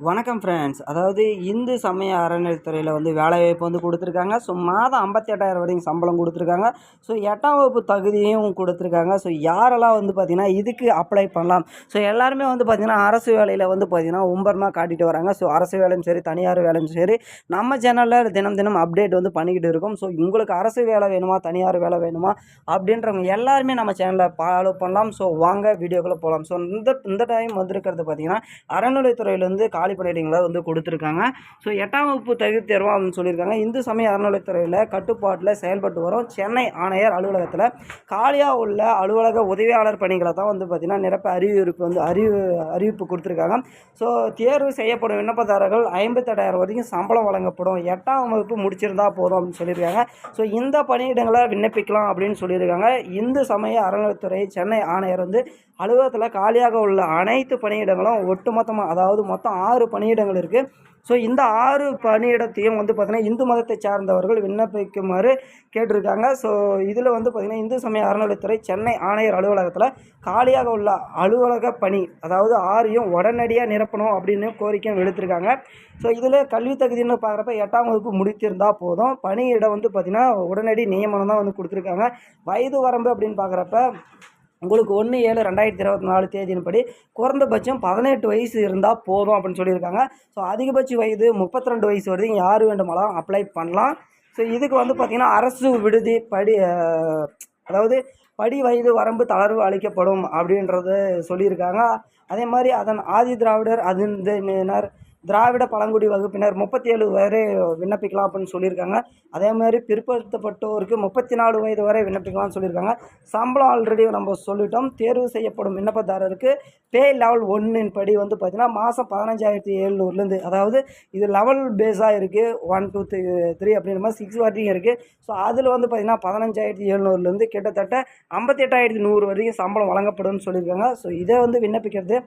வணக்கம் ஃப்ரெண்ட்ஸ் அதாவது இந்து சமய அறநிலைத்துறையில் வந்து வேலைவாய்ப்பு வந்து கொடுத்துருக்காங்க. ஸோ மாதம் ஐம்பத்தி எட்டாயிரம் வரைக்கும் சம்பளம் கொடுத்துருக்காங்க. ஸோ எட்டாம் வகுப்பு தகுதியும் கொடுத்துருக்காங்க. ஸோ யாரெல்லாம் வந்து பார்த்திங்கன்னா இதுக்கு அப்ளை பண்ணலாம்? ஸோ எல்லாருமே வந்து பார்த்திங்கன்னா அரசு வேலையில் வந்து பார்த்திங்கன்னா உம்பரமாக காட்டிட்டு வராங்க. ஸோ அரசு வேலையும் சரி தனியார் வேலையும் சரி நம்ம சேனலில் தினம் தினம் அப்டேட் வந்து பண்ணிக்கிட்டு இருக்கோம். ஸோ உங்களுக்கு அரசு வேலை வேணுமா தனியார் வேலை வேணுமா அப்படின்றவங்க எல்லாருமே நம்ம சேனலில் ஃபாலோ பண்ணலாம். ஸோ வாங்க வீடியோக்குள்ளே போகலாம் ஸோ இந்த இந்த டைம் வந்திருக்கிறது பார்த்திங்கன்னா அறநிலைத்துறையிலேருந்து காலி பணியிடங்களை வந்து கொடுத்துருக்காங்க. ஸோ எட்டாம் வகுப்பு தகுதி தேர்வு அப்படின்னு சொல்லியிருக்காங்க. இந்து சமய அறநிலைத்துறையில் கட்டுப்பாட்டில் செயல்பட்டு வரும். சென்னை ஆணையர் அலுவலகத்தில் காலியாக உள்ள அலுவலக உதவியாளர் பணிகளை தான் வந்து பார்த்திங்கன்னா நிரப்ப அறிவிப்பு வந்து அறிவு அறிவிப்பு கொடுத்துருக்காங்க. ஸோ தேர்வு செய்யப்படும் விண்ணப்பதாரர்கள் ஐம்பத்தெட்டாயிரம் வரைக்கும் சம்பளம் வழங்கப்படும். எட்டாம் வகுப்பு முடிச்சிருந்தா போதும் அப்படின்னு சொல்லியிருக்காங்க. ஸோ இந்த பணியிடங்களை விண்ணப்பிக்கலாம் அப்படின்னு சொல்லியிருக்காங்க. இந்து சமய அறநிலைத்துறை சென்னை ஆணையர் வந்து அலுவலகத்தில் காலியாக உள்ள அனைத்து பணியிடங்களும் ஒட்டுமொத்தமாக அதாவது மொத்தம் ஆறு ஆறு பணியிடங்கள் இருக்குது ஸோ இந்த ஆறு பணியிடத்தையும் வந்து பார்த்திங்கன்னா இந்து மதத்தை சார்ந்தவர்கள் விண்ணப்பிக்குமாறு கேட்டிருக்காங்க. ஸோ இதில் வந்து பார்த்திங்கன்னா இந்து சமய அறநிலைத்துறை சென்னை ஆணையர் அலுவலகத்தில் காலியாக உள்ள அலுவலக பணி அதாவது ஆறையும் உடனடியாக நிரப்பணும் அப்படின்னு கோரிக்கையும் எடுத்திருக்காங்க ஸோ இதில் கல்வி தகுதின்னு பார்க்குறப்ப எட்டாம் வகுப்பு முடித்திருந்தால் போதும். பணியிடம் வந்து பார்த்திங்கன்னா உடனடி நியமனம் தான் வந்து கொடுத்துருக்காங்க. வயது வரம்பு அப்படின்னு பார்க்குறப்ப உங்களுக்கு ஒன்று ஏழு ரெண்டாயிரத்தி இருபத்தி நாலு தேதியின்படி குறைந்தபட்சம் பதினெட்டு வயசு இருந்தால் போதும் அப்படின்னு சொல்லியிருக்காங்க. ஸோ அதிகபட்ச வயது முப்பத்தி ரெண்டு வயசு வரைக்கும் யார் வேண்டுமானாலும் அப்ளை பண்ணலாம். ஸோ இதுக்கு வந்து பார்த்திங்கன்னா அரசு விடுதி படி அதாவது படி வயது வரம்பு தளர்வு அளிக்கப்படும் அப்படின்றத சொல்லியிருக்காங்க. அதே மாதிரி அதன் ஆதி திராவிடர் அதினர் திராவிட பழங்குடி வகுப்பினர் முப்பத்தி ஏழு வரை விண்ணப்பிக்கலாம் அப்படின்னு சொல்லியிருக்காங்க. அதே மாதிரி பிற்படுத்தப்பட்டோருக்கு முப்பத்தி நாலு வயது வரை விண்ணப்பிக்கலாம்னு சொல்லியிருக்காங்க. சம்பளம் ஆல்ரெடி நம்ம சொல்லிட்டோம். தேர்வு செய்யப்படும் விண்ணப்பதாரருக்கு பே லெவல் ஒன்றின் படி வந்து பார்த்திங்கன்னா மாதம் பதினஞ்சாயிரத்தி எழுநூறுலேருந்து அதாவது இது லெவல் பேஸாக இருக்குது ஒன் டூ த்ரீ த்ரீ அப்படின்ற மாதிரி சிக்ஸ் வரைக்கும் இருக்குது ஸோ அதில் வந்து பார்த்திங்கன்னா பதினஞ்சாயிரத்தி எழுநூறுலேருந்து கிட்டத்தட்ட ஐம்பத்தி எட்டாயிரத்தி நூறு வரைக்கும் சம்பளம் வழங்கப்படும்னு சொல்லியிருக்காங்க. ஸோ இதை வந்து விண்ணப்பிக்கிறது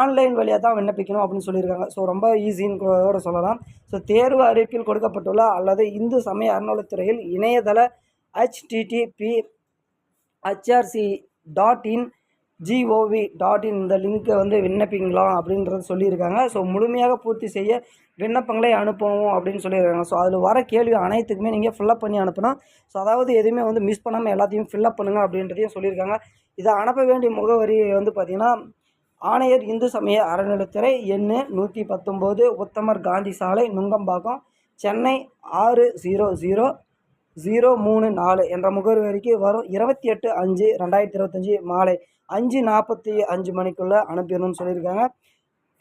ஆன்லைன் வழியாக தான் விண்ணப்பிக்கணும் அப்படின்னு சொல்லியிருக்காங்க. ஸோ ரொம்ப ஈஸின்னு கூட சொல்லலாம். ஸோ தேர்வு அறிவிப்பில் கொடுக்கப்பட்டுள்ள அல்லது இந்து சமய அறநிலைத்துறையில் இணையதள HTTP HRC dot in gov dot in இந்த லிங்க்கை வந்து விண்ணப்பிக்கலாம் அப்படின்றத சொல்லியிருக்காங்க. ஸோ முழுமையாக பூர்த்தி செய்ய விண்ணப்பங்களை அனுப்பணும் அப்படின்னு சொல்லியிருக்காங்க. ஸோ அதில் வர கேள்வி அனைத்துக்குமே நீங்கள் ஃபில்லப் பண்ணி அனுப்பணும். ஸோ அதாவது எதுவுமே வந்து மிஸ் பண்ணாமல் எல்லாத்தையும் ஃபில்லப் பண்ணுங்கள் அப்படின்றதையும் சொல்லியிருக்காங்க. இதை அனுப்ப வேண்டிய முகவரி வந்து பார்த்திங்கன்னா ஆணையர் இந்து சமய அறநிலைத்துறை எண்ணு நூற்றி பத்தொம்போது உத்தமர் காந்தி சாலை நுங்கம்பாக்கம் சென்னை ஆறு ஜீரோ ஜீரோ ஜீரோ மூணு நாலு என்ற முகவரிக்கு வரும். இருபத்தி எட்டு அஞ்சு ரெண்டாயிரத்தி இருபத்தஞ்சி மாலை அஞ்சு நாற்பத்தி அஞ்சு மணிக்குள்ளே அனுப்பிடணும்னு சொல்லியிருக்காங்க.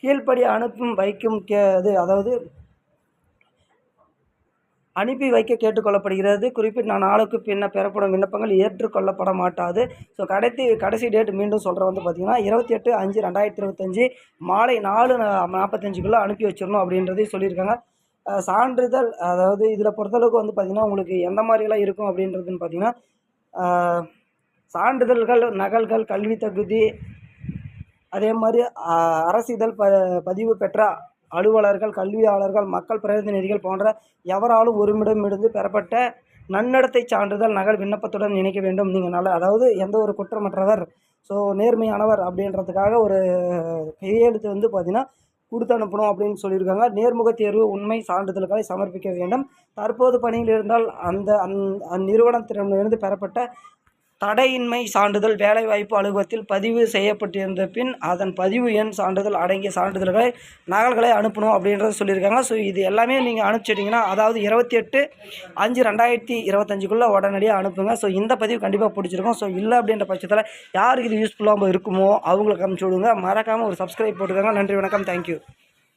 கீழ்ப்படி அனுப்பும் வைக்கும் கே அது அதாவது அனுப்பி வைக்க கேட்டுக்கொள்ளப்படுகிறது. குறிப்பிட்ட நாளுக்கு பின்ன பெறப்படும் விண்ணப்பங்கள் ஏற்றுக்கொள்ளப்பட மாட்டாது ஸோ கடைசி கடைசி டேட் மீண்டும் சொல்கிற வந்து பார்த்திங்கன்னா இருபத்தி எட்டு அஞ்சு ரெண்டாயிரத்தி இருபத்தஞ்சி மாலை நாலு நாற்பத்தஞ்சுக்குள்ளே அனுப்பி வச்சிடணும் அப்படின்றதையும் சொல்லியிருக்காங்க. சான்றிதழ் அதாவது இதில் பொறுத்தளவுக்கு வந்து பார்த்திங்கன்னா உங்களுக்கு எந்த மாதிரிலாம் இருக்கும் அப்படின்றதுன்னு பார்த்திங்கன்னா சான்றிதழ்கள் நகல்கள் கல்வி தகுதி அதே மாதிரி அரசிதழ் ப பதிவு பெற்ற அலுவலர்கள் கல்வியாளர்கள் மக்கள் பிரதிநிதிகள் போன்ற எவராலும் ஒருமிடமிருந்து பெறப்பட்ட நன்னடத்தை சான்றிதழ் நகல் விண்ணப்பத்துடன் இணைக்க வேண்டும். நீங்கள் நல்ல அதாவது எந்த ஒரு குற்றமற்றவர் ஸோ நேர்மையானவர் அப்படின்றதுக்காக ஒரு கையெழுத்து வந்து பார்த்திங்கன்னா கொடுத்து அனுப்பணும் அப்படின்னு சொல்லியிருக்காங்க. நேர்முக தேர்வு உண்மை சான்றிதழ்களை சமர்ப்பிக்க வேண்டும். தற்போது பணியில் இருந்தால் அந்த அந் அந்நிறுவனத்திடமிருந்து பெறப்பட்ட தடையின்மை சான்றிதழ் வேலைவாய்ப்பு அலுவலகத்தில் பதிவு செய்யப்பட்டிருந்த பின் அதன் பதிவு எண் சான்றிதழ் அடங்கிய சான்றிதழ்களை நகல்களை அனுப்பணும் அப்படின்றத சொல்லியிருக்காங்க. ஸோ இது எல்லாமே நீங்கள் அனுப்பிச்சிட்டிங்கன்னா அதாவது இருபத்தி எட்டு அஞ்சு ரெண்டாயிரத்தி இருபத்தஞ்சுக்குள்ளே உடனடியாக அனுப்புங்க. ஸோ இந்த பதிவு கண்டிப்பாக பிடிச்சிருக்கும். ஸோ இல்லை அப்படின்ற பட்சத்தில் யாருக்கு இது யூஸ்ஃபுல்லாக இருக்குமோ அவங்களுக்கு அனுப்பிச்சி விடுங்க. மறக்காமல் ஒரு சப்ஸ்கிரைப் போட்டுக்கோங்க. நன்றி வணக்கம். தேங்க்யூ